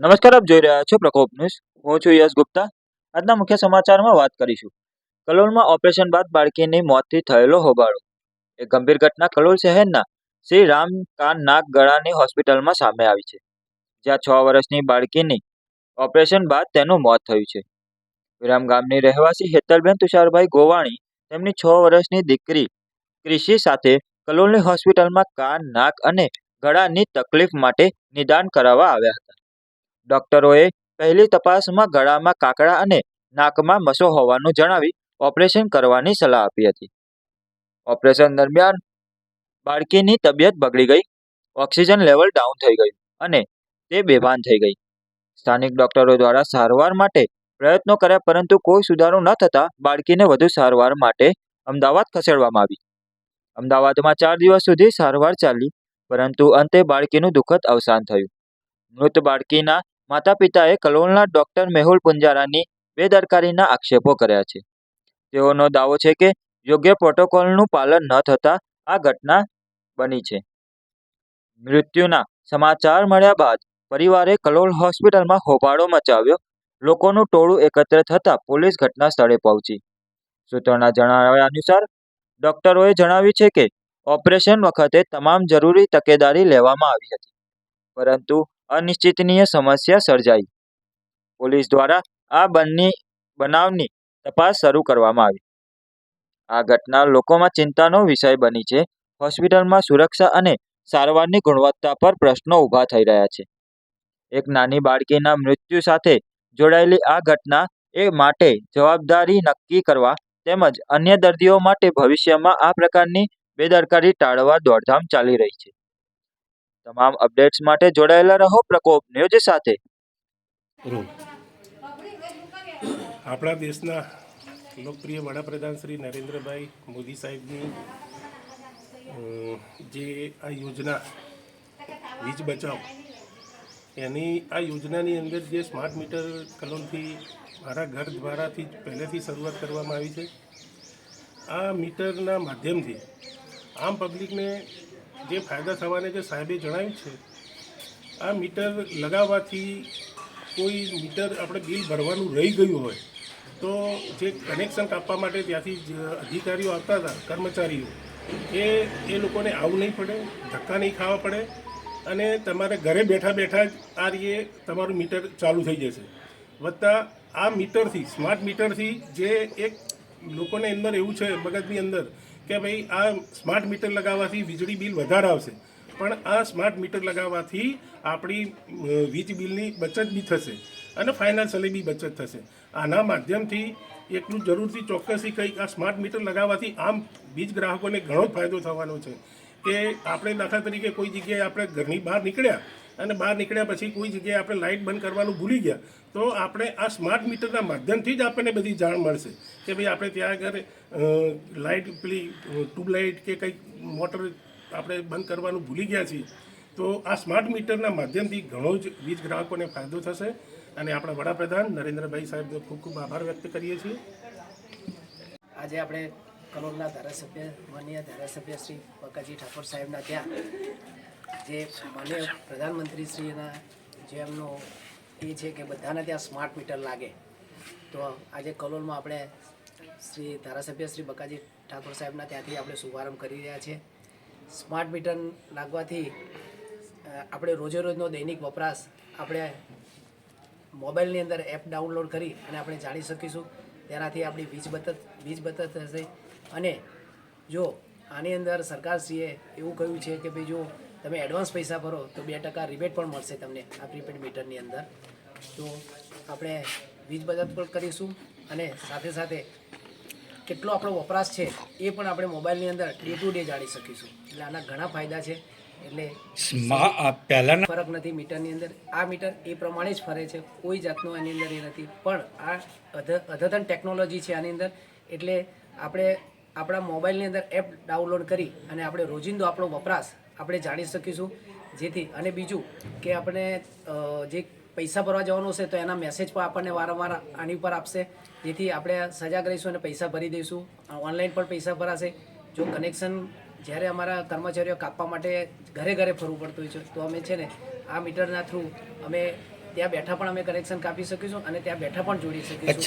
નમસ્કાર, આપ જોઈ રહ્યા છો પ્રકોપ ન્યૂઝ. હું છું યશ ગુપ્તા. આજના મુખ્ય સમાચારમાં વાત કરીશું. કલોલમાં ઓપરેશન બાદ બાળકીની મોતથી થયેલો હોબાળો. એક ગંભીર ઘટના કલોલ શહેરના શ્રી રામ કાન નાક ગળાની હોસ્પિટલમાં સામે આવી છે, જ્યાં છ વર્ષની બાળકીની ઓપરેશન બાદ તેનું મોત થયું છે. વિરામ ગામની રહેવાસી હેતલબેન તુષારભાઈ ગોવાણી, તેમની છ વર્ષની દીકરી ક્રિષિ સાથે કલોલની હોસ્પિટલમાં કાન, નાક અને ગળાની તકલીફ માટે નિદાન કરાવવા આવ્યા હતા. ડોક્ટરોએ પહેલી તપાસમાં ગળામાં કાકડા અને નાકમાં મસો હોવાનું જણાવી ઓપરેશન કરવાની સલાહ આપી હતી. ઓપરેશન દરમિયાન બાળકીની તબિયત બગડી ગઈ, ઓક્સિજન લેવલ ડાઉન થઈ ગયું અને તે બેભાન થઈ ગઈ. સ્થાનિક ડોક્ટરો દ્વારા સારવાર માટે પ્રયત્નો કર્યા પરંતુ કોઈ સુધારો ન થતાં બાળકીને વધુ સારવાર માટે અમદાવાદ ખસેડવામાં આવી. અમદાવાદમાં ચાર દિવસ સુધી સારવાર ચાલી, પરંતુ અંતે બાળકીનું દુઃખદ અવસાન થયું. મૃત બાળકીના માતા પિતાએ કલોલના ડોક્ટર મેહુલ પુંજારાની બેદરકારીના આક્ષેપો કર્યા છે. તેઓનો દાવો છે કે યોગ્ય પ્રોટોકોલનું પાલન ન થતાં આ ઘટના બની છે. મૃત્યુના સમાચાર મળ્યા બાદ પરિવારે કલોલ હોસ્પિટલમાં હોબાળો મચાવ્યો. લોકોનું ટોળું એકત્ર થતાં પોલીસ ઘટના સ્થળે પહોંચી. સૂત્રોના જણાવ્યા અનુસાર, ડોક્ટરોએ જણાવ્યું છે કે ઓપરેશન વખતે તમામ જરૂરી તકેદારી લેવામાં આવી હતી. પરંતુ અનિશ્ચિતનીય સમસ્યા સર્જાઈ. પોલીસ દ્વારા આ બંને બનાવની તપાસ શરૂ કરવામાં આવી. આ ઘટના લોકોમાં ચિંતાનો વિષય બની છે. હોસ્પિટલમાં સુરક્ષા અને સારવારની ગુણવત્તા પર પ્રશ્નો ઊભા થઈ રહ્યા છે. એક નાની બાળકીના મૃત્યુ સાથે જોડાયેલી આ ઘટના એ માટે જવાબદારી નક્કી કરવા તેમજ અન્ય દર્દીઓ માટે ભવિષ્યમાં આ પ્રકારની બેદરકારી ટાળવા દોડધામ ચાલી રહી છે. તમામ અપડેટ્સ માટે જોડાયેલા રહો પ્રકોપ ન્યૂઝ સાથે. આપણા દેશના લોકપ્રિય વડાપ્રધાન શ્રી નરેન્દ્રભાઈ મોદી સાહેબની જે આ યોજના, વીજ બચાવ, એની આ યોજનાની અંદર જે સ્માર્ટ મીટર કલોનથી મારા ઘર દ્વારાથી પહેલેથી શરૂઆત કરવામાં આવી છે. આ મીટરના માધ્યમથી આમ પબ્લિકને જે ફાયદા થવાને જે સાહેબે જણાવ્યું છે, આ મીટર લગાવવાથી કોઈ મીટર આપણે બિલ ભરવાનું રહી ગયું હોય, તો જે કનેક્શન કાપવા માટે ત્યાંથી જે અધિકારીઓ આવતા હતા, કર્મચારીઓ, એ એ લોકોને આવું નહીં પડે, ધક્કા નહીં ખાવા પડે અને તમારે ઘરે બેઠા બેઠા જ આ રીતે તમારું મીટર ચાલુ થઈ જશે. વત્તા આ મીટરથી, સ્માર્ટ મીટરથી જે એક લોકોને અંદર એવું છે, મગજની અંદર કે ભાઈ આ સ્માર્ટ મીટર લગાવવાથી વીજળી બિલ વધારે આવશે. પણ આ સ્માર્ટ મીટર લગાવવાથી આપણી વીજ બિલની બચત બી થશે અને ફાઇનાન્શિયલી બી બચત થશે. આના માધ્યમથી એટલું જરૂરથી ચોક્કસથી કંઈક આ સ્માર્ટ મીટર લગાવવાથી આમ વીજ ગ્રાહકોને ઘણો ફાયદો થવાનો છે કે આપણે દાખલા તરીકે કોઈ જગ્યાએ આપણે ઘરની બહાર નીકળ્યા અને બહાર નીકળ્યા પછી કોઈ જગ્યાએ આપણે લાઇટ બંધ કરવાનું ભૂલી ગયા, તો આપણે આ સ્માર્ટ મીટરના માધ્યમથી જ આપણને બધી જાણ મળશે કે ભાઈ આપણે ત્યાં આગળ લાઇટ પેલી ટ્યુબલાઇટ કે કંઈક મોટર આપણે બંધ કરવાનું ભૂલી ગયા છીએ, તો આ સ્માર્ટ મીટરના માધ્યમથી ઘણો જ વીજ ગ્રાહકોને ફાયદો થશે. અને આપણા વડાપ્રધાન નરેન્દ્રભાઈ સાહેબનો ખૂબ ખૂબ આભાર વ્યક્ત કરીએ છીએ. આજે આપણે કલોલના ધારાસભ્ય, માનનીય ધારાસભ્ય શ્રી પકાજી ઠાકોર સાહેબના ત્યાં જે માનનીય પ્રધાનમંત્રીશ્રીના જે એમનો એ છે કે બધાને ત્યાં સ્માર્ટ મીટર લાગે. તો આજે કલોલમાં આપણે શ્રી ધારાસભ્ય શ્રી બકાજી ઠાકોર સાહેબના ત્યાંથી આપણે શુભારંભ કરી રહ્યા છીએ સ્માર્ટ મીટર લાગવાથી આપણે રોજે રોજનો દૈનિક વપરાશ આપણે મોબાઈલની અંદર એપ ડાઉનલોડ કરી અને આપણે જાણી શકીશું. તેનાથી આપણી વીજ બચત વીજ બચત થશે. અને જો આની અંદર સરકારશ્રીએ એવું કહ્યું છે કે ભાઈ જો તમે એડવાન્સ પૈસા ભરો તો બે ટકા રિબેટ પણ મળશે તમને આ પ્રીપેડ મીટરની અંદર. તો આપણે વીજ બચત પણ કરીશું અને સાથે સાથે કેટલો આપણો વપરાશ છે એ પણ આપણે મોબાઈલની અંદર ડે ટુ ડે જાણી શકીશું. એટલે આના ઘણા ફાયદા છે. એટલે પહેલાના ફરક નથી મીટરની અંદર. આ મીટર એ પ્રમાણે જ ફરે છે. કોઈ જાતનું આની અંદર એ નથી. પણ આ અધ અદ્યતન ટેકનોલોજી છે આની અંદર. એટલે આપણે આપણા મોબાઈલની અંદર એપ ડાઉનલોડ કરી અને આપણે રોજિંદો આપણો વપરાશ આપણે જાણી શકીશું. જેથી, અને બીજું કે આપણે જે પૈસા ભરવા જવાનું હશે તો એના મેસેજ પણ આપણને વારંવાર આની ઉપર આપશે. જેથી આપણે સજાગ રહીશું અને પૈસા ભરી દઈશું. ઓનલાઈન પણ પૈસા ભરાશે. જો કનેક્શન જ્યારે અમારા કર્મચારીઓ કાપવા માટે ઘરે ઘરે ફરવું પડતું હોય છે, તો અમે છે ને આ મીટરના થ્રુ અમે ત્યાં બેઠા પણ અમે કનેક્શન કાપી શકીશું અને ત્યાં બેઠા પણ જોડી શકીશું.